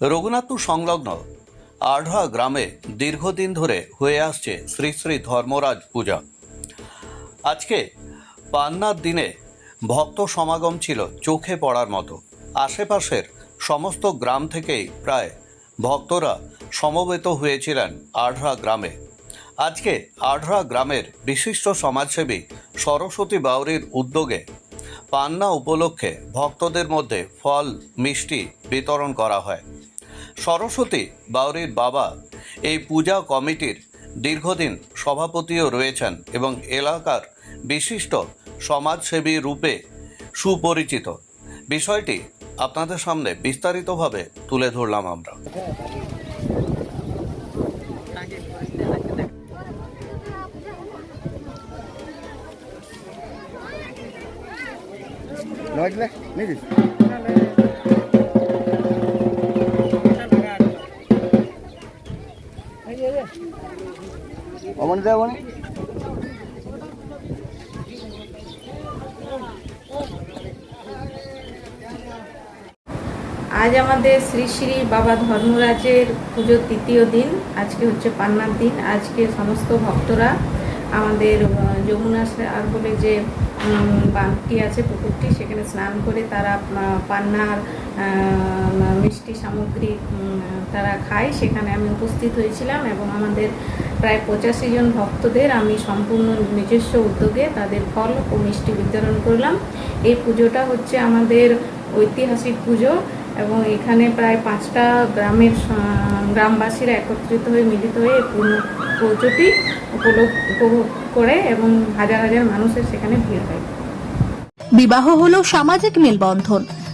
রঘুনাথপুর সংলগ্ন আঢ়া গ্রামে দীর্ঘদিন ধরে হয়ে আসছে শ্রী শ্রী ধর্মরাজ পূজা। আজকে পান্নার দিনে ভক্ত সমাগম ছিল চোখে পড়ার মতো। আশেপাশের সমস্ত গ্রাম থেকেই প্রায় ভক্তরা সমবেত হয়েছিলেন আঢ়া গ্রামে। আজকে আঢ়া গ্রামের বিশিষ্ট সমাজসেবী সরস্বতী বাউরির উদ্যোগে পান্না উপলক্ষে ভক্তদের মধ্যে ফল, মিষ্টি বিতরণ করা হয়। সরস্বতী বাউরির বাবা। এই পূজা কমিটির দীর্ঘদিন সভাপতিও রয়েছেন এবং এলাকার বিশিষ্ট সমাজসেবী রূপে সুপরিচিত। বিষয়টি আপনাদের সামনে বিস্তারিতভাবে তুলে ধরলাম আমরা। লাগলে নিবি আজ আমাদের শ্রী শ্রী বাবা ধর্মরাজের পুজোর তৃতীয় দিন, আজকে হচ্ছে পান্নার দিন, আজকে সমস্ত ভক্তরা আমাদের যমুনা আর বলে যে বাঁধটি আছে পুকুরটি, সেখানে স্নান করে তারা পান্নার মিষ্টি সামগ্রী তারা খায়। সেখানে আমি উপস্থিত হয়েছিলাম এবং আমাদের প্রায় পঁচাশি জন ভক্তদের আমি সম্পূর্ণ নিজস্ব উদ্যোগে তাদের ফল ও মিষ্টি বিতরণ করলাম। এই পুজোটা হচ্ছে আমাদের ঐতিহাসিক পুজো এবং এখানে প্রায় পাঁচটা গ্রামের গ্রামবাসীরা একত্রিত হয়ে মিলিত হয়ে পুজোটি উপভোগ করে এবং হাজার হাজার মানুষের সেখানে ভিড় হয়। বিবাহ হলো সামাজিক মেলবন্ধন।